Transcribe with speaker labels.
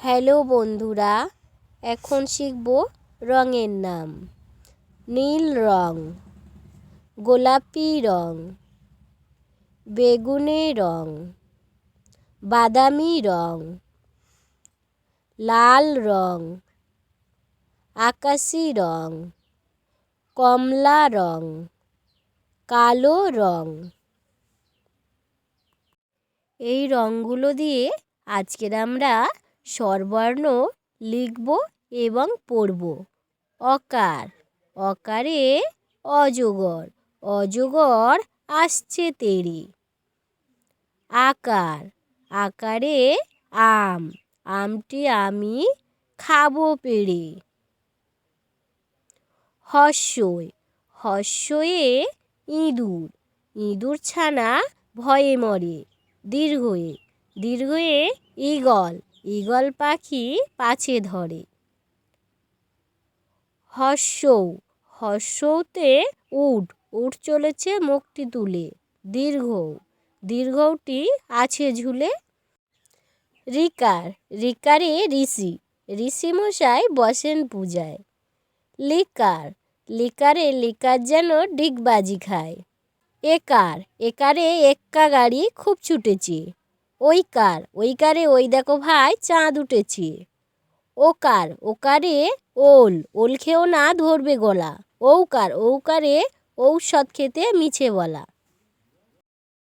Speaker 1: Hello বন্ধুরা, এখন শিখব রঙের নাম। নীল রং, গোলাপি রং, বেগুনি রং, বাদামি রং, লাল রং, আকাশি রং, কমলা রং, কালো রং। এই রঙগুলো দিয়ে আজকের আমরা স্বরবর্ণ লিখব এবং পড়ব। অকার, অকারে অজগর অজগর আসছে তেড়ে আকার, আকারে আম, আমটি আমি খাব পেড়ে হস্যই হস্যয়ে ইঁদুর ইঁদুর ছানা ভয়ে মরে। দীর্ঘয়ে দীর্ঘয়ে ঈগল ঈগল পাখি পাছে ধরে। হর্ষৌ, হর্ষৌতে উট উট চলেছে মুখটি তুলে। দীর্ঘ, দীর্ঘটি আছে ঝুলে। রিকার, রিকারে ঋষি ঋষি মশাই বসেন পূজায়। লিকার, লিকারে লিকার যেন ডিগবাজি খায়। একার, একারে এক্কা গাড়ি খুব ছুটেছে। ওই কার? ওই কারে ওই দেখো ভাই, চাঁদ উঠেছে। ও কারে? ওল। ওল খেয়েও না ধরবে গলা। ও কার? ও কারে ঔষধ খেতে মিছে বলা।